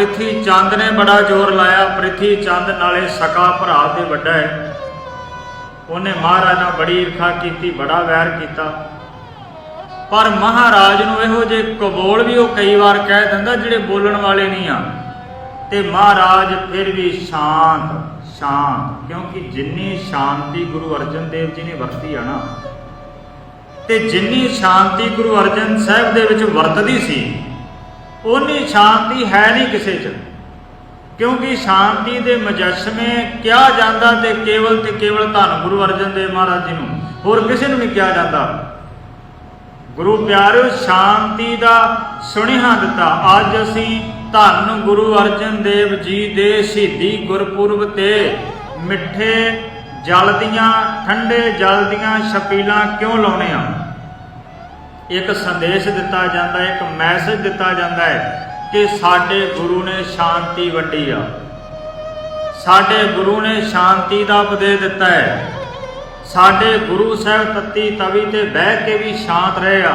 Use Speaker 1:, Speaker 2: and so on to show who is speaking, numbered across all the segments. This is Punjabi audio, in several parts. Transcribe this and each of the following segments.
Speaker 1: ਪ੍ਰਿਥੀ ਚੰਦ ਨੇ ਬੜਾ ਜ਼ੋਰ ਲਾਇਆ। ਪ੍ਰਿਥੀ ਚੰਦ ਨਾਲੇ ਸਕਾ ਭਰਾ ਤੇ ਵੱਡਾ ਹੈ। ਉਹਨੇ ਮਹਾਰਾਜ ਨਾਲ ਬੜੀ ਈਰਖਾ ਕੀਤੀ, ਬੜਾ ਵੈਰ ਕੀਤਾ। ਪਰ ਮਹਾਰਾਜ ਨੂੰ ਇਹੋ ਜੇ ਕਬੋਲ ਵੀ ਉਹ ਕਈ ਵਾਰ ਕਹਿ ਦਿੰਦਾ ਜਿਹੜੇ ਬੋਲਣ ਵਾਲੇ ਨਹੀਂ ਆ। ਤੇ ਮਹਾਰਾਜ ਫਿਰ ਵੀ ਸ਼ਾਂਤ ਸ਼ਾਂਤ, ਕਿਉਂਕਿ ਜਿੰਨੀ ਸ਼ਾਂਤੀ ਗੁਰੂ ਅਰਜਨ ਦੇਵ ਜੀ ਨੇ ਵਰਤੀ ਆ ਨਾ, ਤੇ ਜਿੰਨੀ ਸ਼ਾਂਤੀ ਗੁਰੂ ਅਰਜਨ ਸਾਹਿਬ ਦੇ ਵਿੱਚ ਵਰਤਦੀ ਸੀ ਉਨੀ ਸ਼ਾਂਤੀ ਹੈ ਨਹੀਂ ਕਿਸੇ 'ਚ। ਕਿਉਂਕਿ ਸ਼ਾਂਤੀ ਦੇ ਮਜਸਮੇ ਕਿਹਾ ਜਾਂਦਾ ਤੇ ਕੇਵਲ ਤੇ ਕੇਵਲ ਧੰਨ ਗੁਰੂ ਅਰਜਨ ਦੇਵ ਮਹਾਰਾਜ ਜੀ ਨੂੰ। ਹੋਰ ਕਿਸੇ ਨੂੰ ਨਹੀਂ ਕਿਹਾ ਜਾਂਦਾ। ਗੁਰੂ ਪਿਆਰਿਓ, ਸ਼ਾਂਤੀ ਦਾ ਸੁਨੇਹਾ ਦਿੱਤਾ। ਅੱਜ ਅਸੀਂ ਧੰਨ ਗੁਰੂ ਅਰਜਨ ਦੇਵ ਜੀ ਦੇ ਸ਼ਹੀਦੀ ਗੁਰਪੁਰਬ ਤੇ ਮਿੱਠੇ ਜਲ ਦੀਆਂ, ਠੰਡੇ ਜਲ ਦੀਆਂ ਛਪੀਲਾਂ ਕਿਉਂ ਲਾਉਣੇ ਆ? ਇੱਕ ਸੰਦੇਸ਼ ਦਿੱਤਾ ਜਾਂਦਾ ਹੈ, ਇੱਕ ਮੈਸੇਜ ਦਿੱਤਾ ਜਾਂਦਾ ਹੈ ਕਿ ਸਾਡੇ ਗੁਰੂ ਨੇ ਸ਼ਾਂਤੀ ਵੰਡੀ ਆ। ਸਾਡੇ ਗੁਰੂ ਨੇ ਸ਼ਾਂਤੀ ਦਾ ਉਪਦੇਸ਼ ਦਿੱਤਾ ਹੈ। ਸਾਡੇ ਗੁਰੂ ਸਾਹਿਬ ਤੱਤੀ ਤਵੀ ਤੇ ਬਹਿ ਕੇ ਵੀ ਸ਼ਾਂਤ ਰਹੇ ਆ।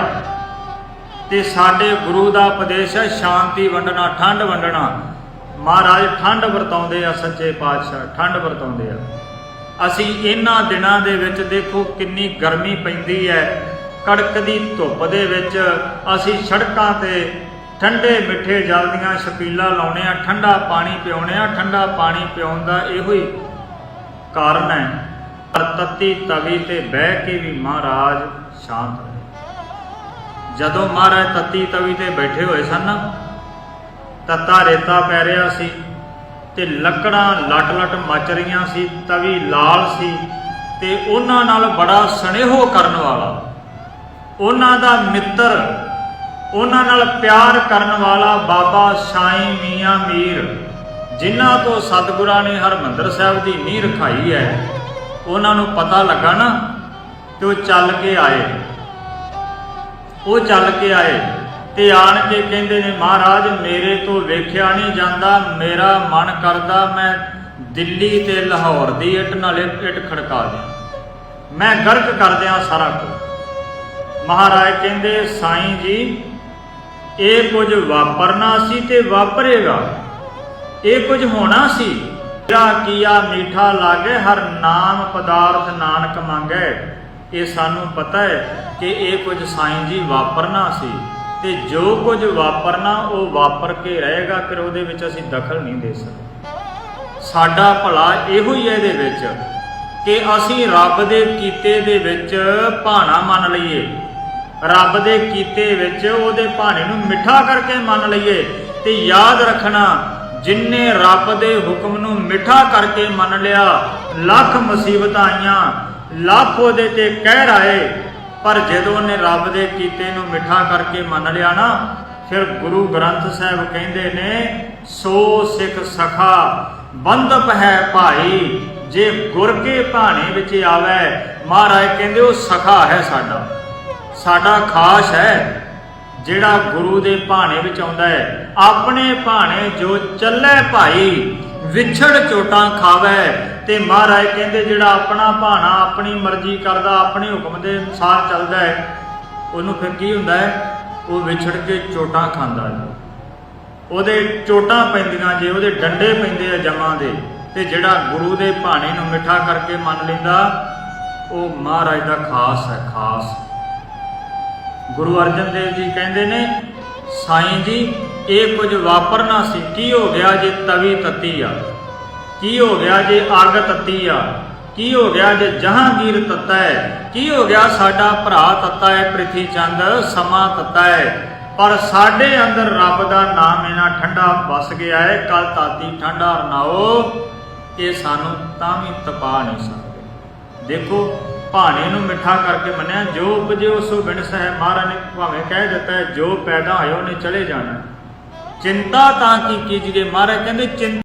Speaker 1: ਤੇ ਸਾਡੇ ਗੁਰੂ ਦਾ ਉਪਦੇਸ਼ ਹੈ ਸ਼ਾਂਤੀ ਵੰਡਣਾ, ਠੰਡ ਵੰਡਣਾ। ਮਹਾਰਾਜ ਠੰਡ ਵਰਤਾਉਂਦੇ ਆ, ਸੱਚੇ ਪਾਤਸ਼ਾਹ ਠੰਡ ਵਰਤਾਉਂਦੇ ਆ। ਅਸੀਂ ਇਹਨਾਂ ਦਿਨਾਂ ਦੇ ਵਿੱਚ ਦੇਖੋ ਕਿੰਨੀ ਗਰਮੀ ਪੈਂਦੀ ਹੈ। ਕੜਕਦੀ ਧੁੱਪ ਦੇ ਵਿੱਚ ਅਸੀਂ ਸੜਕਾਂ ਤੇ ਠੰਡੇ ਮਿੱਠੇ ਜਲ ਦੀਆਂ ਛਪੀਲਾਂ ਲਾਉਣੇ ਆ, ਠੰਡਾ ਪਾਣੀ ਪਿਉਣੇ ਆ, ਠੰਡਾ ਪਾਣੀ ਪਿਉਣ ਦਾ ਇਹੋ ਹੀ ਕਾਰਨ ਹੈ। ਪਰ ਤੱਤੀ ਤਵੀ ਤੇ ਬਹਿ ਕੇ ਵੀ ਮਹਾਰਾਜ ਸ਼ਾਂਤ ਰਹੇ। ਜਦੋਂ ਮਹਾਰਾਜ ਤੱਤੀ ਤਵੀ ਤੇ ਬੈਠੇ ਹੋਏ ਸਨ ਨਾ ਤੱਤਾ ਰੇਤਾ ਪੈ ਰਿਹਾ ਸੀ ਤੇ ਲੱਕੜਾਂ ਲਟ-ਲਟ ਮੱਚ ਰਹੀਆਂ ਸੀ, ਤਵੀ ਲਾਲ ਸੀ ਤੇ ਉਹਨਾਂ ਨਾਲ ਬੜਾ ਸਨੇਹੋ ਕਰਨ ਵਾਲਾ ਉਹਨਾਂ ਦਾ ਮਿੱਤਰ, ਉਹਨਾਂ ਨਾਲ ਪਿਆਰ ਕਰਨ ਵਾਲਾ ਬਾਬਾ ਸਾਈਂ ਮੀਆਂ ਮੀਰ, ਜਿਨ੍ਹਾਂ ਤੋਂ ਸਤਿਗੁਰਾਂ ਨੇ ਹਰਮੰਦਰ ਸਾਹਿਬ ਦੀ ਨੀਂਹ ਰਖਾਈ ਹੈ, ਉਹਨਾਂ ਨੂੰ ਪਤਾ ਲੱਗਾ ਨਾ ਕਿ ਉਹ ਚੱਲ ਕੇ ਆਏ। ਉਹ ਚੱਲ ਕੇ ਆਏ ਤੇ ਆਣ ਕੇ ਕਹਿੰਦੇ ਨੇ, ਮਹਾਰਾਜ, ਮੇਰੇ ਤੋਂ ਵੇਖਿਆ ਨਹੀਂ ਜਾਂਦਾ, ਮੇਰਾ ਮਨ ਕਰਦਾ ਮੈਂ ਦਿੱਲੀ ਤੇ ਲਾਹੌਰ ਦੀ ਇੱਟ ਨਾਲ ਇੱਟ ਖੜਕਾ ਦਿਆਂ। ਮੈਂ ਗਰਕ ਕਰ ਦਿਆਂ ਸਾਰਾ ਕੁਝ। ਮਹਾਰਾਜ ਕਹਿੰਦੇ, ਸਾਈਂ ਜੀ, ਇਹ ਕੁਝ ਵਾਪਰਨਾ ਸੀ ਤੇ ਵਾਪਰੇਗਾ। ਇਹ ਕੁਝ ਹੋਣਾ ਸੀ। ਜਿਹੜਾ ਕੀਆ ਮੀਠਾ ਲਾਗੇ, ਹਰ ਨਾਮ ਪਦਾਰਥ ਨਾਨਕ ਮੰਗੈ। ਇਹ ਸਾਨੂੰ ਪਤਾ ਹੈ ਕਿ ਇਹ ਕੁਝ ਸਾਈਂ ਜੀ ਵਾਪਰਨਾ ਸੀ ਤੇ ਜੋ ਕੁਝ ਵਾਪਰਨਾ, ਉਹ ਵਾਪਰ ਕੇ ਰਹੇਗਾ, ਫਿਰ ਉਹਦੇ ਵਿੱਚ ਅਸੀਂ ਦਖਲ ਨਹੀਂ ਦੇ ਸਕਦੇ। ਸਾਡਾ ਭਲਾ ਇਹੋ ਹੀ ਹੈ ਇਹਦੇ ਵਿੱਚ ਕਿ ਅਸੀਂ ਰੱਬ ਦੇ ਕੀਤੇ ਦੇ ਵਿੱਚ ਭਾਣਾ ਮੰਨ ਲਈਏ। ਰੱਬ ਦੇ ਕੀਤੇ ਵਿੱਚ ਉਹਦੇ ਭਾਣੇ ਨੂੰ ਮਿੱਠਾ ਕਰਕੇ ਮੰਨ ਲਈਏ ਤੇ ਯਾਦ ਰੱਖਣਾ ਜਿਨਨੇ ਰੱਬ ਦੇ ਹੁਕਮ ਨੂੰ ਮਿੱਠਾ ਕਰਕੇ ਮੰਨ ਲਿਆ, ਲੱਖ ਮੁਸੀਬਤਾਂ ਆਈਆਂ, ਲੱਖ ਉਹਦੇ ਤੇ ਕਹਿਰ ਆਏ, ਪਰ ਜਦੋਂ ਉਹਨੇ ਰੱਬ ਦੇ ਕੀਤੇ ਨੂੰ ਮਿੱਠਾ ਕਰਕੇ ਮੰਨ ਲਿਆ ਨਾ, ਫਿਰ ਗੁਰੂ ਗ੍ਰੰਥ ਸਾਹਿਬ ਕਹਿੰਦੇ ਨੇ, ਸੋ ਸਿੱਖ ਸਖਾ ਬੰਦਪ ਹੈ ਭਾਈ, ਜੇ ਗੁਰ ਕੇ ਭਾਣੇ ਵਿੱਚ ਆਵੇ, ਮਹਾਰਾਜ ਕਹਿੰਦੇ ਉਹ ਸਖਾ ਹੈ ਸਾਡਾ। ਸਾਡਾ ਖਾਸ ਹੈ, ਜਿਹੜਾ ਗੁਰੂ ਦੇ ਭਾਣੇ ਵਿੱਚ ਆਉਂਦਾ ਹੈ। ਆਪਣੇ ਭਾਣੇ ਜੋ ਚੱਲੇ ਭਾਈ, ਵਿਛੜ ਚੋਟਾਂ ਖਾਵੇ। ਤੇ ਮਹਾਰਾਜ ਕਹਿੰਦੇ, ਜਿਹੜਾ ਆਪਣਾ ਭਾਣਾ ਆਪਣੀ ਮਰਜ਼ੀ ਕਰਦਾ, ਆਪਣੇ ਹੁਕਮ ਦੇ ਅਨੁਸਾਰ ਚੱਲਦਾ ਹੈ, ਉਹਨੂੰ ਫਿਰ ਕੀ ਹੁੰਦਾ ਹੈ? ਉਹ ਵਿਛੜ ਕੇ ਚੋਟਾਂ ਖਾਂਦਾ ਹੈ। ਉਹਦੇ ਚੋਟਾਂ ਪੈਂਦੀਆਂ ਜੇ, ਉਹਦੇ ਡੰਡੇ ਪੈਂਦੇ ਆ ਜਮਾਂ ਦੇ, ਤੇ ਜਿਹੜਾ ਗੁਰੂ ਦੇ ਭਾਣੇ ਨੂੰ ਮਿੱਠਾ ਕਰਕੇ ਮੰਨ ਲੈਂਦਾ, ਉਹ ਮਹਾਰਾਜ ਦਾ ਖਾਸ ਹੈ, ਖਾਸ। ਗੁਰੂ ਅਰਜਨ ਦੇਵ ਜੀ ਕਹਿੰਦੇ ਨੇ, ਸਾਈਂ ਜੀ, ਇਹ ਕੁਝ ਵਾਪਰਨਾ ਸੀ। ਕੀ ਹੋ ਗਿਆ ਜੇ ਤਵੀ ਤੱਤੀ ਆ? ਕੀ ਹੋ ਗਿਆ ਜੇ ਅੱਗ ਤੱਤੀ ਆ? ਕੀ ਹੋ ਗਿਆ ਜੇ ਜਹਾਂਗੀਰ ਤੱਤਾ ਹੈ? ਕੀ ਹੋ ਗਿਆ ਸਾਡਾ ਭਰਾ ਤੱਤਾ ਹੈ? ਪ੍ਰਿਥੀ ਚੰਦ ਸਮਾਂ ਤੱਤਾ ਹੈ। ਪਰ ਸਾਡੇ ਅੰਦਰ ਰੱਬ ਦਾ ਨਾਮ ਇਹਨਾਂ ਠੰਡਾ ਵਸ ਗਿਆ ਹੈ ਕਲ ਤਾਤੀ ਠੰਡਾ ਰਨਾਓ ਇਹ ਸਾਨੂੰ ਤਾਂ ਵੀ ਤਪਾ ਨਹੀਂ ਸਕਦੇ। ਦੇਖੋ ਭਾਣੇ ਨੂੰ ਮਿੱਠਾ ਕਰਕੇ ਮੰਨਿਆ, ਜੋ ਉਪਜਿਓ ਸੋ ਬਿਨ ਹੈ ਮਹਾਰਾਜ ਨੇ ਭਾਵੇਂ ਕਹਿ ਦਿੱਤਾ ਜੋ ਪੈਦਾ ਹੋਇਆ ਉਹਨੇ ਚਲੇ ਜਾਣਾ। ਚਿੰਤਾ ਤਾਂ ਕੀ ਕੀਜੀਏ ਮਹਾਰਾਜ ਕਹਿੰਦੇ ਚਿੰਤਾ